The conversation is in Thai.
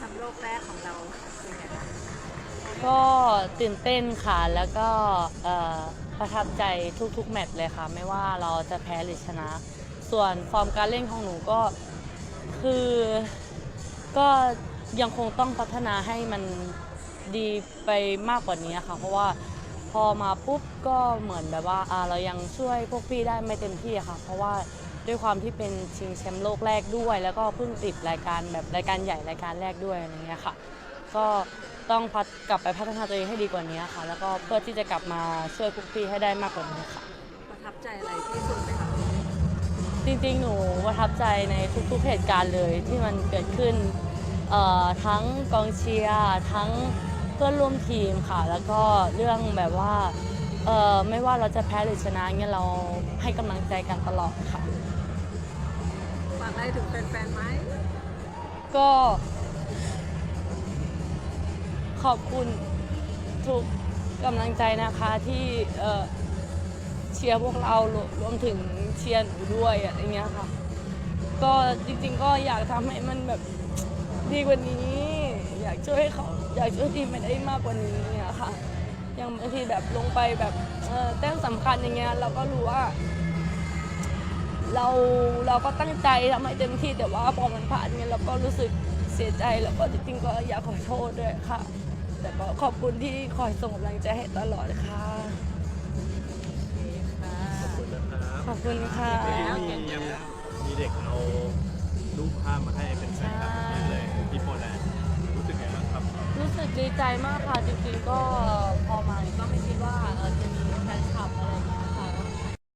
แชมป์โลกแรกของเราเป็นไงบ้างก็ตื่นเต้นค่ะแล้วก็เอ่อประทับใจทุกๆ แมตช์เลยค่ะ ไม่ว่าเราจะแพ้หรือชนะ ส่วนฟอร์มการเล่นของหนูก็คือก็ยังคงต้องพัฒนาให้มันดีไปมากกว่านี้ค่ะ เพราะว่าพอมาปุ๊บก็เหมือนแบบว่าอ่าเรายังช่วยพวกพี่ได้ไม่เต็มที่ค่ะ เพราะว่า ด้วยความที่เป็นชิงแชมป์โลกแรกด้วย แล้วก็เพิ่งติดรายการแบบรายการใหญ่รายการแรกด้วยอะไรเงี้ยค่ะ ก็ต้องพัฒกลับไปพัฒนาตัวเองให้ดีกว่านี้ค่ะ แล้วก็เพื่อที่จะกลับมาช่วยพวกพี่ให้ได้มากกว่านี้ค่ะ ประทับใจอะไรที่สุดไหมคะจริงๆ หนูประทับใจในทุกๆเหตุการณ์เลยที่มันเกิดขึ้นเอ่อทั้งกองเชียร์ทั้งเพื่อนร่วมทีมค่ะ แล้วก็เรื่องแบบว่า เอ่อไม่ว่าเราจะแพ้หรือชนะเงี้ยเราให้กำลังใจกันตลอดค่ะ ฝากอะไรถึงแฟนๆไหมก็ขอบคุณทุกกำลังใจนะคะที่เอ่อเชียร์พวกเรารวรวมถึงเชียร์หนูด้วยอะไรเงี้ยค่ะ ก็จริงๆก็อยากทำให้มันแบบดีกว่านี้ อยากช่วยให้เขาอยากช่วยทีมไปได้มากกว่านี้อะค่ะ อย่างบางทีแบบลงไปแบบเอ่อแต้มสำคัญอย่างเงี้ยเราก็รู้ว่า เราเราก็ตั้งใจทำให้เต็มที่แต่ว่าพอมันผ่านเนี่ยเราก็รู้สึกเสียใจแล้วก็จริงๆก็อยากขอโทษด้วยค่ะ แต่ก็ขอบคุณที่คอยส่งกำลังใจให้ตลอดค่ะขอบคุณค่ะ มียังมีเด็กเอารูปภาพมาให้ สึกดีใจมากค่ะจริงๆก็พอมาก็ไม่คิดว่า